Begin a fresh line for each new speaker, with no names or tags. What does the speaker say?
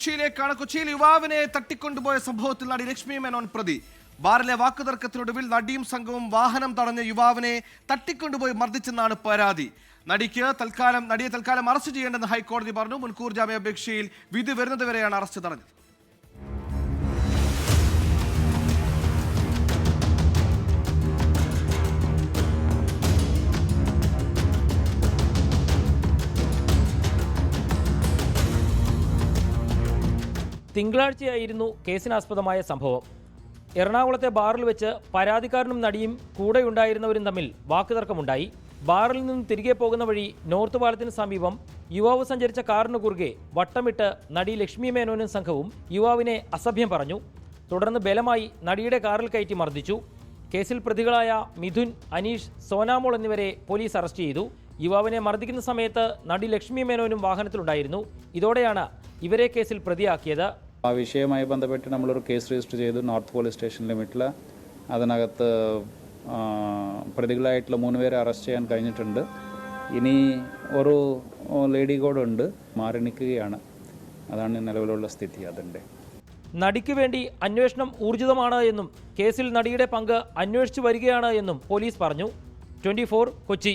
കൊച്ചിയിലേക്കാണ് കൊച്ചിയിൽ യുവാവിനെ തട്ടിക്കൊണ്ടുപോയ സംഭവത്തിൽ നടി ലക്ഷ്മി മേനോൻ പ്രതി. ബാറിലെ വാക്കുതർക്കത്തിനൊടുവിൽ നടിയും സംഘവും വാഹനം തടഞ്ഞ യുവാവിനെ തട്ടിക്കൊണ്ടുപോയി മർദ്ദിച്ചെന്നാണ് പരാതി. നടിക്ക് തൽക്കാലം നടിയെ തൽക്കാലം അറസ്റ്റ് ചെയ്യേണ്ടെന്ന് ഹൈക്കോടതി പറഞ്ഞു. മുൻകൂർ ജാമ്യാപേക്ഷയിൽ വിധി വരുന്നതുവരെയാണ് അറസ്റ്റ് തടഞ്ഞത്.
തിങ്കളാഴ്ചയായിരുന്നു കേസിനാസ്പദമായ സംഭവം. എറണാകുളത്തെ ബാറിൽ വെച്ച് പരാതിക്കാരനും നടിയും കൂടെയുണ്ടായിരുന്നവരും തമ്മിൽ വാക്കുതർക്കമുണ്ടായി. ബാറിൽ നിന്ന് തിരികെ പോകുന്ന വഴി നോർത്ത് പാലത്തിന് സമീപം യുവാവ് സഞ്ചരിച്ച കാറിന് കുറുകെ വട്ടമിട്ട് നടി ലക്ഷ്മി മേനോനും സംഘവും യുവാവിനെ അസഭ്യം പറഞ്ഞു. തുടർന്ന് ബലമായി നടിയുടെ കാറിൽ കയറ്റി മർദ്ദിച്ചു. കേസിൽ പ്രതികളായ മിഥുൻ അനീഷ് സോനാമോൾ എന്നിവരെ പോലീസ് അറസ്റ്റ് ചെയ്തു. യുവാവിനെ മർദ്ദിക്കുന്ന സമയത്ത് നടി ലക്ഷ്മി മേനോനും വാഹനത്തിലുണ്ടായിരുന്നു. ഇതോടെയാണ് ഇവരെ കേസിൽ പ്രതിയാക്കിയത്.
ആ വിഷയവുമായി ബന്ധപ്പെട്ട് നമ്മളൊരു കേസ് രജിസ്റ്റർ ചെയ്തു നോർത്ത് പോലീസ് സ്റ്റേഷൻ ലിമിറ്റിൽ അതിനകത്ത് പ്രതികളായിട്ടുള്ള മൂന്ന് പേരെ അറസ്റ്റ് ചെയ്യാൻ കഴിഞ്ഞിട്ടുണ്ട്. ഇനി ഒരു ലേഡി കൂടെ ഉണ്ട് മാറി നിൽക്കുകയാണ്. അതാണ് നിലവിലുള്ള സ്ഥിതി അതിന്റെ.
നടിക്ക് വേണ്ടി അന്വേഷണം ഊർജിതമാണ് എന്നും കേസിൽ നടിയുടെ പങ്ക് അന്വേഷിച്ചു വരികയാണ് എന്നും പോലീസ് പറഞ്ഞു. ട്വന്റി കൊച്ചി.